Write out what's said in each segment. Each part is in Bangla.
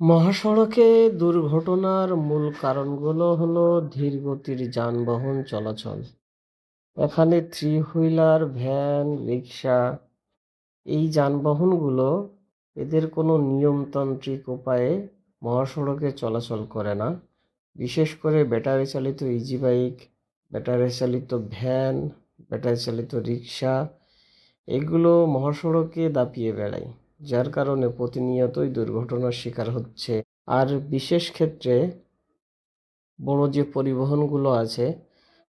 মহাসড়কে দুর্ঘটনার মূল কারণগুলো হলো ধীর গতির যানবাহন চলাচল। এখানে থ্রি হুইলার ভ্যান রিক্সা এই যানবাহনগুলো এদের কোনো নিয়মতান্ত্রিক উপায়ে মহাসড়কে চলাচল করে না। বিশেষ করে ব্যাটারি চালিত ইজি বাইক ব্যাটারি চালিত ভ্যান ব্যাটারি চালিত রিক্সা এগুলো মহাসড়কে দাপিয়ে বেড়ায়। যার কারণে প্রতিনিয়তই দুর্ঘটনার শিকার হচ্ছে। আর বিশেষ ক্ষেত্রে বড় যে পরিবহনগুলো আছে,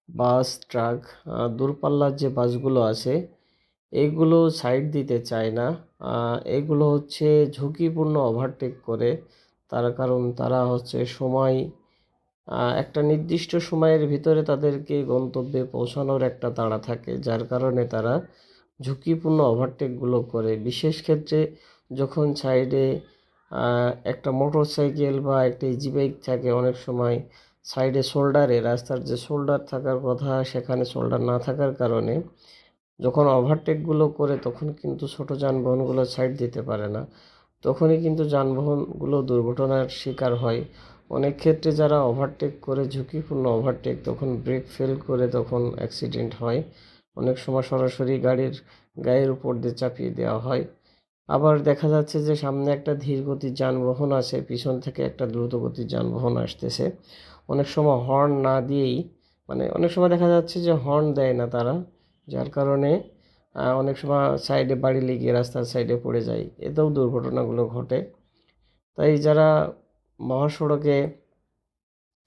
বাস, ট্রাক দূরপাল্লার যে বাসগুলো আছে, এগুলো সাইড দিতে চায় না। এগুলো হচ্ছে ঝুঁকিপূর্ণ ওভারটেক করে। তার কারণ তারা হচ্ছে সময় একটা নির্দিষ্ট সময়ের ভিতরে তাদেরকে গন্তব্যে পৌঁছানোর একটা তাড়া থাকে। যার কারণে তারা ঝুঁকিপূর্ণ ওভারটেকগুলো করে। বিশেষ ক্ষেত্রে যখন সাইডে একটা মোটর সাইকেল বা একটা ইজি বাইক থাকে, অনেক সময় সাইডে শোল্ডারে রাস্তার যে শোল্ডার থাকার কথা, সেখানে শোল্ডার না থাকার কারণে যখন ওভারটেকগুলো করে, তখন কিন্তু ছোট যানবাহনগুলো সাইড দিতে পারে না। তখনই কিন্তু যানবাহনগুলো দুর্ঘটনার শিকার হয়। অনেক ক্ষেত্রে যারা ওভারটেক করে, ঝুঁকিপূর্ণ ওভারটেক তখন ব্রেক ফেল করে, তখন অ্যাক্সিডেন্ট হয়। অনেক সময় সরাসরি গাড়ির গায়ের উপর দিয়ে চাপিয়ে দেওয়া হয়। আবার দেখা যাচ্ছে যে সামনে একটা ধীরগতির যানবাহন আছে, পিছন থেকে একটা দ্রুতগতির যানবাহন আসতেছে। অনেক সময় হর্ন না দিয়েই মানে অনেক সময় দেখা যাচ্ছে যে হর্ন দেয় না তারা, যার কারণে অনেক সময় সাইডে বাড়ি লেগে রাস্তার সাইডে পড়ে যায়। এতেও দুর্ঘটনাগুলো ঘটে। তাই যারা মহাসড়কে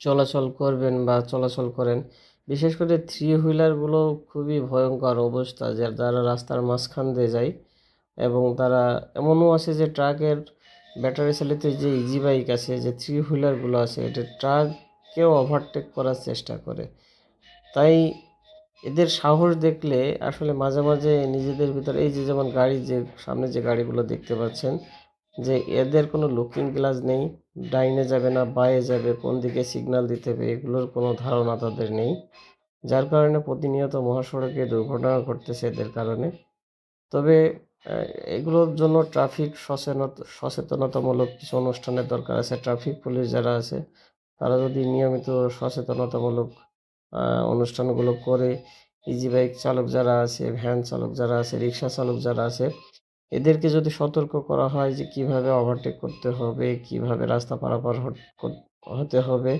চলাচল করবেন বা চলাচল করেন বিশেষ করে থ্রি হুইলারগুলো খুবই ভয়ঙ্কর অবস্থা যারা রাস্তার মাঝখান দিয়ে যায় এবং তারা এমনও আছে যে ট্রাকের ব্যাটারি চালিত যে ইজি বাইক আছে, যে থ্রি হুইলারগুলো আছে এটা ট্রাককেও ওভারটেক করার চেষ্টা করে। তাই এদের সাহস দেখলে আসলে মাঝে মাঝে নিজেদের ভিতরে এই যে যেমন গাড়ি যে সামনে যে গাড়িগুলো দেখতে পাচ্ছেন যে এদের কোনো লুকিং গ্লাস নেই, ডাইনে যাবে না, বায়ে যাবে, কোন দিকে সিগন্যাল দিতে হবে, এগুলোর কোনো ধারণা তাদের নেই। যার কারণে প্রতিনিয়ত মহাসড়কে দুর্ঘটনা ঘটতেছে এদের কারণে। তবে এগুলোর জন্য ট্রাফিক সচেতনতা সচেতনতামূলক কিছু অনুষ্ঠানের দরকার আছে। ট্রাফিক পুলিশ যারা আছে, তারা যদি নিয়মিত সচেতনতামূলক অনুষ্ঠানগুলো করে ইজি বাইক চালক যারা আছে ভ্যান চালক যারা আছে রিক্সা চালক যারা আছে এদেরকে যদি সতর্ক করা হয় যে কীভাবে ওভারটেক করতে হবে, কীভাবে রাস্তা পারাপার হতে হবে,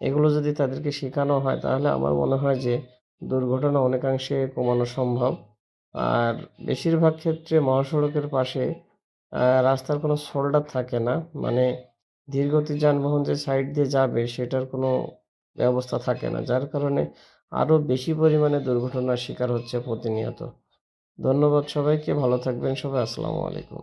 এগুলো যদি তাদেরকে শেখানো হয়, তাহলে আমার মনে হয় যে দুর্ঘটনা অনেকাংশে কমানো সম্ভব। আর বেশিরভাগ ক্ষেত্রে মহাসড়কের পাশে রাস্তার কোনো শোল্ডার থাকে না। মানে ধীরগতির যানবাহন যে সাইড দিয়ে যাবে, সেটার কোনো ব্যবস্থা থাকে না। যার কারণে আরও বেশি পরিমাণে দুর্ঘটনার শিকার হচ্ছে প্রতিনিয়ত। ধন্যবাদ সবাইকে ভালো থাকবেন সবাই আসসালামু আলাইকুম।